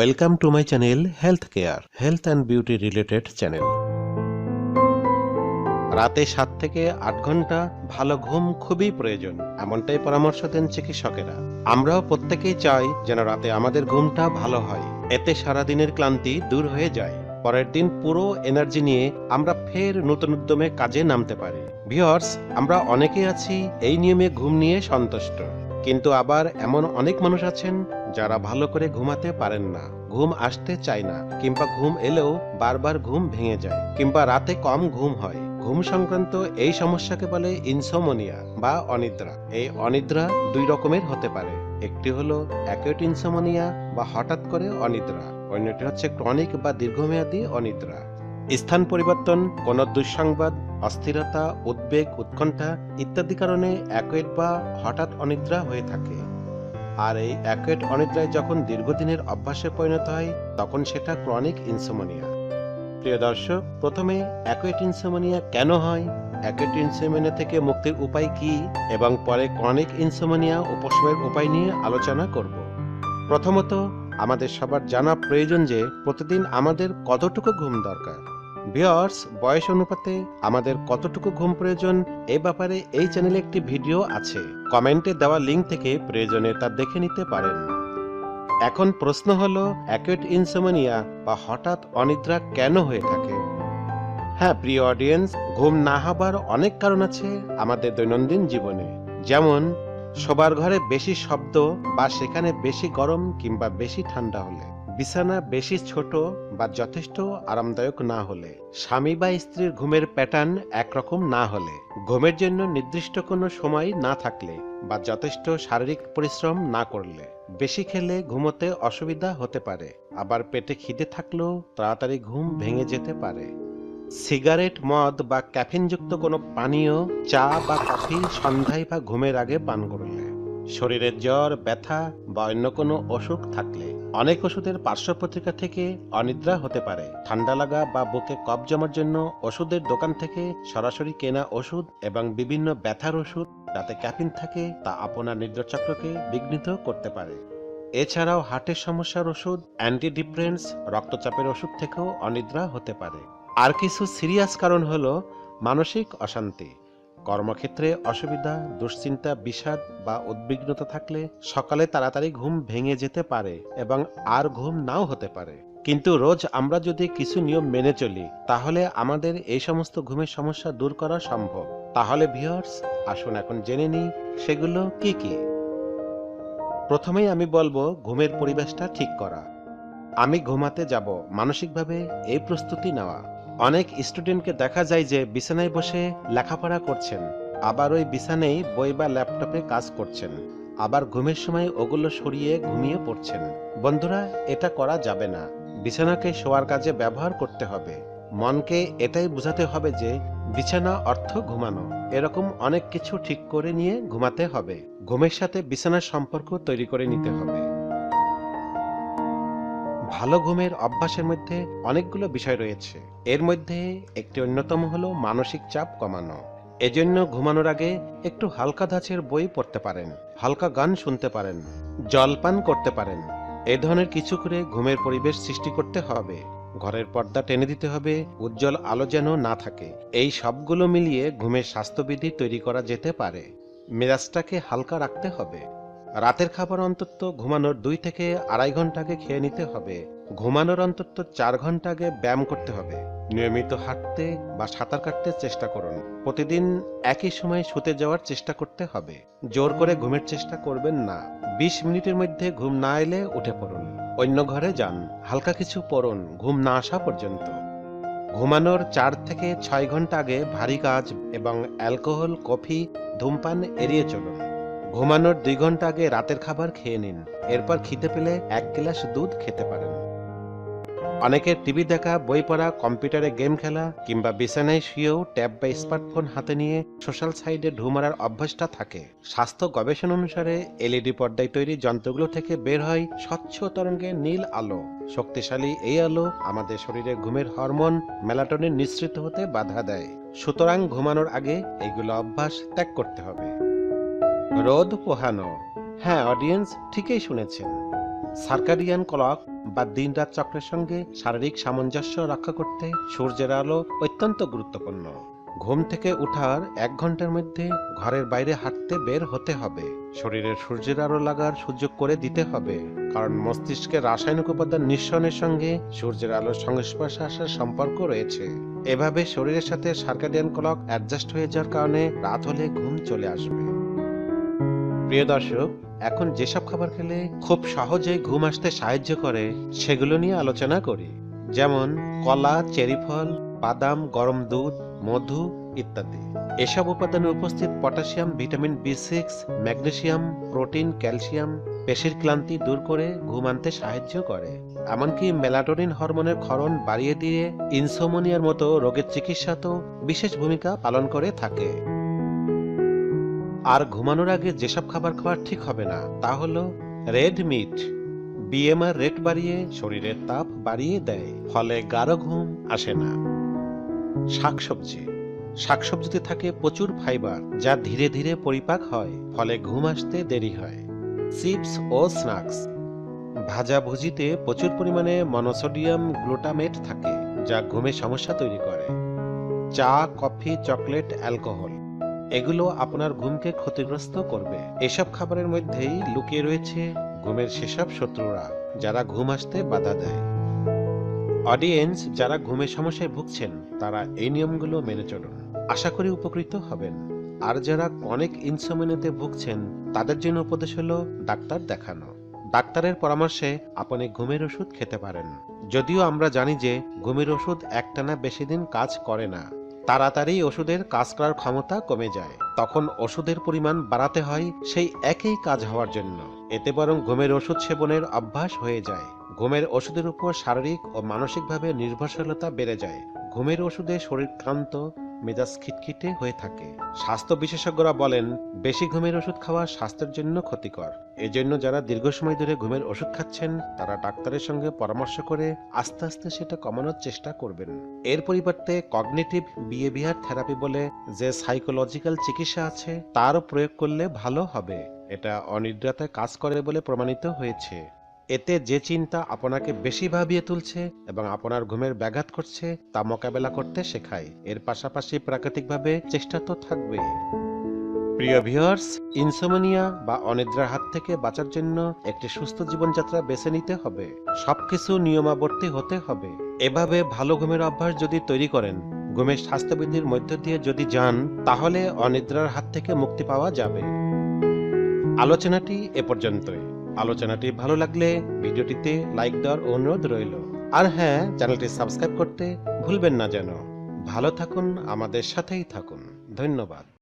Welcome to my channel health care health and beauty related channel রাতে সাত থেকে আট ঘণ্টা ভালো ঘুম খুবই প্রয়োজন, এমনটাই পরামর্শ দেন চিকিৎসকেরা। আমরাও প্রত্যেকেই চাই যেন রাতে আমাদের ঘুমটা ভালো হয়, এতে সারাদিনের ক্লান্তি দূর হয়ে যায়। পরের দিন পুরো এনার্জি নিয়ে আমরা ফের নতুন উদ্যমে কাজে নামতে পারি। ভিওর্স আমরা অনেকেই আছি, এই নিয়মে ঘুম নিয়ে সন্তুষ্ট। কিন্তু আবার এমন অনেক মানুষ আছেন যারা ভালো করে ঘুমাতে পারেন না। ঘুম আসতে চায় না, কিংবা ঘুম এলেও বারবার ঘুম ভেঙে যায়, কিংবা রাতে কম ঘুম হয়। ঘুম সংক্রান্ত এই সমস্যাকে বলে ইনসোমনিয়া বা অনিদ্রা। এই অনিদ্রা দুই রকমের হতে পারে। একটি হলো অ্যাকিউট ইনসোমনিয়া বা হঠাৎ করে অনিদ্রা। অন্যটি হচ্ছে ক্রনিক বা দীর্ঘমেয়াদী অনিদ্রা। স্থান পরিবর্তন কোনো দুঃসংবাদ, অস্থিরতা, উদ্বেগ, উৎকণ্ঠা ইত্যাদি কারণে অ্যাকুয়েট বা হঠাৎ অনিদ্রা হয়ে থাকে। আর এই অ্যাকুয়েট অনিদ্রায় যখন দীর্ঘদিনের অভ্যাসে পরিণত হয়, তখন সেটা ক্রনিক ইনসোমনিয়া। প্রিয় দর্শক, প্রথমে অ্যাকুয়েট ইনসোমনিয়া কেন হয়? অ্যাকুয়েট ইনসোমনিয়া থেকে মুক্তির উপায় কি? এবং পরে ক্রনিক ইনসোমনিয়া উপশমের উপায় নিয়ে আলোচনা করব। প্রথমত, আমাদের সবার জানা প্রয়োজন যে, প্রতিদিন আমাদের কতটুকু ঘুম দরকার? ভিওর্স বয়স অনুপাতে আমাদের কতটুকু ঘুম প্রয়োজন এ ব্যাপারে এই চ্যানেলে একটি ভিডিও আছে। কমেন্টে দেওয়া লিঙ্ক থেকে প্রয়োজনে তা দেখে নিতে পারেন। এখন প্রশ্ন হলো অ্যাকুয়েট ইনসোমনিয়া বা হঠাৎ অনিদ্রা কেন হয়ে থাকে? হ্যাঁ প্রিয় অডিয়েন্স ঘুম না হবার অনেক কারণ আছে আমাদের দৈনন্দিন জীবনে। যেমন, শোবার ঘরে বেশি শব্দ বা সেখানে বেশি গরম কিংবা বেশি ঠান্ডা হলে। বিছানা বেশি ছোট বা যথেষ্ট আরামদায়ক না হলে, স্বামী বা স্ত্রীর ঘুমের প্যাটার্ন একরকম না হলে, ঘুমের জন্য নির্দিষ্ট কোনো সময় না থাকলে বা যথেষ্ট শারীরিক পরিশ্রম না করলে, বেশি খেলে ঘুমোতে অসুবিধা হতে পারে, আবার পেটে খিদে থাকলেও তাড়াতাড়ি ঘুম ভেঙে যেতে পারে। সিগারেট, মদ বা ক্যাফিনযুক্ত কোনো পানীয়, চা বা কফি সন্ধ্যায় বা ঘুমের আগে পান করলে শরীরের জ্বর, ব্যথা বা অন্য কোনো অসুখ থাকলে অনেক ওষুধের পার্শ্ব থেকে অনিদ্রা হতে পারে। ঠান্ডা লাগা বা বুকে কফ জমার জন্য ওষুধের দোকান থেকে সরাসরি কেনা ওষুধ এবং বিভিন্ন ব্যথার ওষুধ যাতে ক্যাফিন থাকে তা আপনার নিদ্রাচক্রকে বিঘ্নিত করতে পারে। এছাড়াও হার্টের সমস্যার ওষুধ অ্যান্টিডিপ্রেন্টস রক্তচাপের ওষুধ থেকেও অনিদ্রা হতে পারে। আর কিছু সিরিয়াস কারণ হলো মানসিক অশান্তি। কর্মক্ষেত্রে অসুবিধা, দুশ্চিন্তা, বিষাদ বা উদ্বিগ্নতা থাকলে সকালে তাড়াতাড়ি ঘুম ভেঙে যেতে পারে এবং আর ঘুম নাও হতে পারে। কিন্তু রোজ আমরা যদি কিছু নিয়ম মেনে চলি, তাহলে আমাদের এই সমস্ত ঘুমের সমস্যা দূর করা সম্ভব। তাহলে ভিওর্স আসুন এখন জেনে নিই সেগুলো কি কি। প্রথমেই আমি বলব ঘুমের পরিবেশটা ঠিক করা। আমি ঘুমাতে যাব, মানসিকভাবে এই প্রস্তুতি নেওয়া। অনেক স্টুডেন্টকে দেখা যায় যে বিছানায় বসে লেখাপড়া করছেন, আবার ওই বিছানায় বই বা ল্যাপটপে কাজ করছেন, আবার ঘুমের সময় ওগুলো সরিয়ে ঘুমিয়ে পড়ছেন। বন্ধুরা, এটা করা যাবে না। বিছানাকে শোয়ার কাজে ব্যবহার করতে হবে। মনকে এটাই বোঝাতে হবে যে বিছানা অর্থ ঘুমানো। এরকম অনেক কিছু ঠিক করে নিয়ে ঘুমাতে হবে। ঘুমের সাথে বিছানার সম্পর্ক তৈরি করে নিতে হবে। ভালো ঘুমের অভ্যাসের মধ্যে অনেকগুলো বিষয় রয়েছে। এর মধ্যে একটি অন্যতম হলো মানসিক চাপ কমানো। এজন্য ঘুমানোর আগে একটু হালকা ধাঁচের বই পড়তে পারেন, হালকা গান শুনতে পারেন, জলপান করতে পারেন। এ ধরনের কিছু করে ঘুমের পরিবেশ সৃষ্টি করতে হবে। ঘরের পর্দা টেনে দিতে হবে, উজ্জ্বল আলো যেন না থাকে। এই সবগুলো মিলিয়ে ঘুমের স্বাস্থ্যবিধি তৈরি করা যেতে পারে। মেজাজটাকে হালকা রাখতে হবে। রাতের খাবার অন্তত ঘুমানোর দুই থেকে আড়াই ঘণ্টা আগে খেয়ে নিতে হবে। ঘুমানোর অন্তত চার ঘণ্টা আগে ব্যায়াম করতে হবে। নিয়মিত হাঁটতে বা সাঁতার কাটতে চেষ্টা করুন। প্রতিদিন একই সময় শুতে যাওয়ার চেষ্টা করতে হবে। জোর করে ঘুমের চেষ্টা করবেন না। বিশ মিনিটের মধ্যে ঘুম না এলে উঠে পড়ুন। অন্য ঘরে যান। হালকা কিছু পড়ুন ঘুম না আসা পর্যন্ত। ঘুমানোর চার থেকে ছয় ঘণ্টা আগে ভারী কাজ এবং অ্যালকোহল, কফি, ধূমপান এড়িয়ে চলুন। ঘুমানোর দুই ঘণ্টা আগে রাতের খাবার খেয়ে নিন। এরপর খিদে পেলে এক গ্লাস দুধ খেতে পারেন। অনেকের টিভি দেখা, বই পড়া, কম্পিউটারে গেম খেলা কিংবা বিছানায় শুয়েও ট্যাব বা স্মার্টফোন হাতে নিয়ে সোশ্যাল সাইডে ঢু মারার অভ্যাসটা থাকে। স্বাস্থ্য গবেষণা অনুসারে এলইডি পর্দায় তৈরি যন্ত্রগুলো থেকে বের হয় স্বচ্ছ তরঙ্গে নীল আলো। শক্তিশালী এই আলো আমাদের শরীরে ঘুমের হরমোন মেলাটনিন নিঃসৃত হতে বাধা দেয়। সুতরাং ঘুমানোর আগে এইগুলো অভ্যাস ত্যাগ করতে হবে। রোদ পোহানো। হ্যাঁ অডিয়েন্স ঠিকই শুনেছেন। সার্কাডিয়ান ক্লক বা দিন রাত চক্রের সঙ্গে শারীরিক সামঞ্জস্য রক্ষা করতে সূর্যের আলো অত্যন্ত গুরুত্বপূর্ণ। ঘুম থেকে উঠার এক ঘণ্টার মধ্যে ঘরের বাইরে হাঁটতে বের হতে হবে। শরীরের সূর্যের আলো লাগার সুযোগ করে দিতে হবে। কারণ মস্তিষ্কে রাসায়নিক উপাদান নিঃসরণের সঙ্গে সূর্যের আলোর সংস্পর্শে আসার সম্পর্ক রয়েছে। এভাবে শরীরের সাথে সার্কাডিয়ান ক্লক অ্যাডজাস্ট হয়ে যাওয়ার কারণে রাত হলে ঘুম চলে আসবে। প্রিয় দর্শক, এখন যেসব খাবার খেলে খুব সহজে ঘুম আসতে সাহায্য করে, সেগুলো নিয়ে আলোচনা করি। যেমন কলা, চেরি ফল, বাদাম, গরম দুধ, মধু ইত্যাদি। এসব উপাদানে উপস্থিত potassium, vitamin B six, magnesium, protein, calcium পেশির ক্লান্তি দূর করে ঘুম আনতে সাহায্য করে। এমনকি মেলাটোনিন হরমোনের ক্ষরণ বাড়িয়ে দিয়ে ইনসোমোনিয়ার মতো রোগের চিকিৎসাতেও বিশেষ ভূমিকা পালন করে থাকে। আর ঘুমানোর আগে যেসব খাবার খাওয়া ঠিক হবে না, তা হলো রেড মিট। বিএমআর রেট বাড়িয়ে শরীরের তাপ বাড়িয়ে দেয়, ফলে গাঢ় ঘুম আসে না। শাকসবজি। শাকসবজিতে থাকে প্রচুর ফাইবার, যা ধীরে ধীরে পরিপাক হয়, ফলে ঘুম আসতে দেরি হয়। চিপস ও স্ন্যাক্স। ভাজা ভুজিতে প্রচুর পরিমাণে মনোসোডিয়াম গ্লুটামেট থাকে, যা ঘুমে সমস্যা তৈরি করে। চা, কফি, চকলেট, অ্যালকোহল। এগুলো আপনার ঘুমকে ক্ষতিগ্রস্ত করবে। এসব খাবারের মধ্যেই লুকিয়ে রয়েছে ঘুমের সেসব শত্রুরা, যারা ঘুম আসতে বাধা দেয়। অডিয়েন্স যারা ঘুমের সমস্যায় ভুগছেন, তারা এই নিয়মগুলো মেনে চলুন। আশা করি উপকৃত হবেন। আর যারা অনেক ইনসোমিনিতে ভুগছেন, তাদের জন্য উপদেশ হলো ডাক্তার দেখানো। ডাক্তারের পরামর্শে আপনি ঘুমের ওষুধ খেতে পারেন। যদিও আমরা জানি যে, ঘুমের ওষুধ একটানা বেশি দিন কাজ করে না। তাড়াতাড়ি ওষুধের কাজ করার ক্ষমতা কমে যায়। তখন ওষুধের পরিমাণ বাড়াতে হয় সেই একই কাজ হওয়ার জন্য। এতে বরং ঘুমের ওষুধ সেবনের অভ্যাস হয়ে যায়। ঘুমের ওষুধের উপর শারীরিক ও মানসিকভাবে নির্ভরশীলতা বেড়ে যায়। ঘুমের ওষুধে শরীর ক্লান্ত, মেজাজ খিটখিটে হয়ে থাকে। স্বাস্থ্য বিশেষজ্ঞরা বলেন, বেশি ঘুমের ওষুধ খাওয়া স্বাস্থ্যের জন্য ক্ষতিকর। এজন্য যারা দীর্ঘ সময় ধরে ঘুমের ওষুধ খাচ্ছেন, তারা ডাক্তারের সঙ্গে পরামর্শ করে আস্তে আস্তে সেটা কমানোর চেষ্টা করবেন। এর পরিবর্তে কগনিটিভ বিহেভিয়ার থেরাপি বলে যে সাইকোলজিক্যাল চিকিৎসা আছে, তারও প্রয়োগ করলে ভালো হবে। এটা অনিদ্রাতে কাজ করে বলে প্রমাণিত হয়েছে। এতে যে চিন্তা আপনাকে বেশি ভাবিয়ে তুলছে এবং আপনার ঘুমের ব্যাঘাত করছে তা মোকাবেলা করতে শেখায়। এর পাশাপাশি প্রাকৃতিকভাবে চেষ্টা তো থাকবে। প্রিয় ভিউয়ার্স, ইনসোমনিয়া বা অনিদ্রার হাত থেকে বাঁচার জন্য একটি সুস্থ জীবনযাত্রা বেছে নিতে হবে। সবকিছু নিয়মাবর্তী হতে হবে। এভাবে ভালো ঘুমের অভ্যাস যদি তৈরি করেন, ঘুমের স্বাস্থ্যবিধির মধ্য দিয়ে যদি যান, তাহলে অনিদ্রার হাত থেকে মুক্তি পাওয়া যাবে। আলোচনাটি এ পর্যন্তই। আলোচনাটি ভালো লাগলে ভিডিওটিতে লাইক দেওয়ার অনুরোধ রইল। আর হ্যাঁ চ্যানেলটি সাবস্ক্রাইব করতে ভুলবেন না যেন। ভালো থাকুন, আমাদের সাথেই থাকুন। ধন্যবাদ।